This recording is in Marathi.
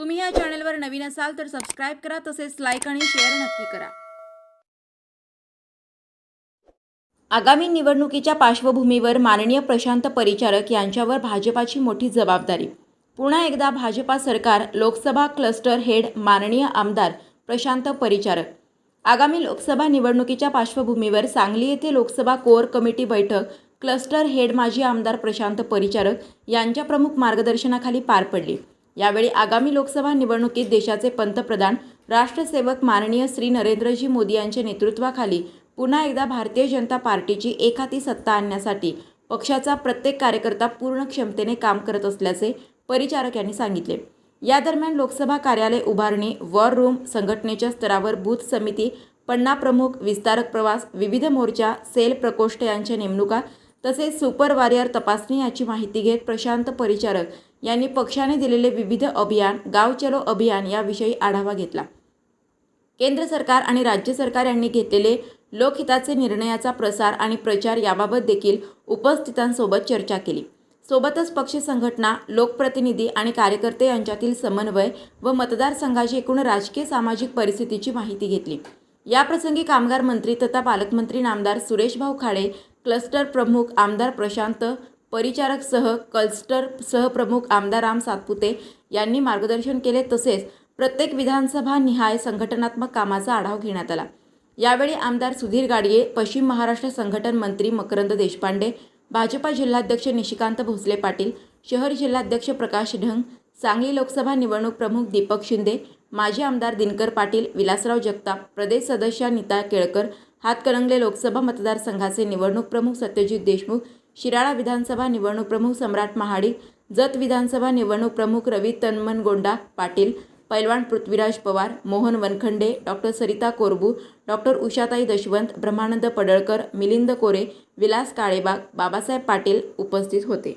तुम्ही या चॅनलवर नवीन असाल तर सबस्क्राईब करा तसेच लाईक आणि शेअर नक्की करा. आगामी निवडणुकीच्या पार्श्वभूमीवर माननीय प्रशांत परिचारक यांच्यावर भाजपाची मोठी जबाबदारी. पुन्हा एकदा भाजपा सरकार लोकसभा क्लस्टर हेड माननीय आमदार प्रशांत परिचारक. आगामी लोकसभा निवडणुकीच्या पार्श्वभूमीवर सांगली येथे लोकसभा कोअर कमिटी बैठक क्लस्टर हेड माजी आमदार प्रशांत परिचारक यांच्या प्रमुख मार्गदर्शनाखाली पार पडली. यावेळी आगामी लोकसभा निवडणुकीत देशाचे पंतप्रधान राष्ट्रसेवक माननीय श्री नरेंद्रजी मोदी यांच्या नेतृत्वाखाली पुन्हा एकदा भारतीय जनता पार्टीची एकहाती सत्ता आणण्यासाठी पक्षाचा प्रत्येक कार्यकर्ता पूर्ण क्षमतेने काम करत असल्याचे परिचारक यांनी सांगितले. या दरम्यान लोकसभा कार्यालय उभारणी वॉर रूम संघटनेच्या स्तरावर बूथ समिती पन्ना प्रमुख विस्तारक प्रवास विविध मोर्चा सेल प्रकोष्ठ यांच्या नेमणुका तसेच सुपर वॉरियर तपासणी याची माहिती घेत प्रशांत परिचारक यांनी पक्षाने दिलेले विविध अभियान गाव चलो अभियान याविषयी आढावा घेतला. केंद्र सरकार आणि राज्य सरकार यांनी घेतलेले लोकहिताचे निर्णयाचा प्रसार आणि प्रचार याबाबत देखील उपस्थितांसोबत चर्चा केली. सोबतच पक्ष संघटना लोकप्रतिनिधी आणि कार्यकर्ते यांच्यातील समन्वय व मतदारसंघाची एकूण राजकीय सामाजिक परिस्थितीची माहिती घेतली. याप्रसंगी कामगार मंत्री तथा पालकमंत्री नामदार सुरेशभाऊ खाडे क्लस्टर प्रमुख आमदार प्रशांत परिचारक सह क्लस्टर सहप्रमुख आमदार राम सातपुते यांनी मार्गदर्शन केले. तसेच प्रत्येक विधानसभा निहाय संघटनात्मक कामाचा आढावा घेण्यात आला. यावेळी आमदार सुधीर गाडगे पश्चिम महाराष्ट्र संघटन मंत्री मकरंद देशपांडे भाजपा जिल्हाध्यक्ष निशिकांत भोसले पाटील शहर जिल्हाध्यक्ष प्रकाश ढंग सांगली लोकसभा निवडणूक प्रमुख दीपक शिंदे माजी आमदार दिनकर पाटील विलासराव जगताप प्रदेश सदस्य नीता केळकर हातकणंगले लोकसभा मतदारसंघाचे निवडणूक प्रमुख सत्यजित देशमुख शिराळा विधानसभा निवडणूक प्रमुख सम्राट महाडिक जत विधानसभा निवडणूक प्रमुख रवी तन्मनगोंडा पाटील पैलवान पृथ्वीराज पवार मोहन वनखंडे डॉक्टर सरिता कोरबू डॉक्टर उषाताई दशवंत ब्रह्मानंद पडळकर मिलिंद कोरे विलास काळेबाग बाबासाहेब पाटील उपस्थित होते.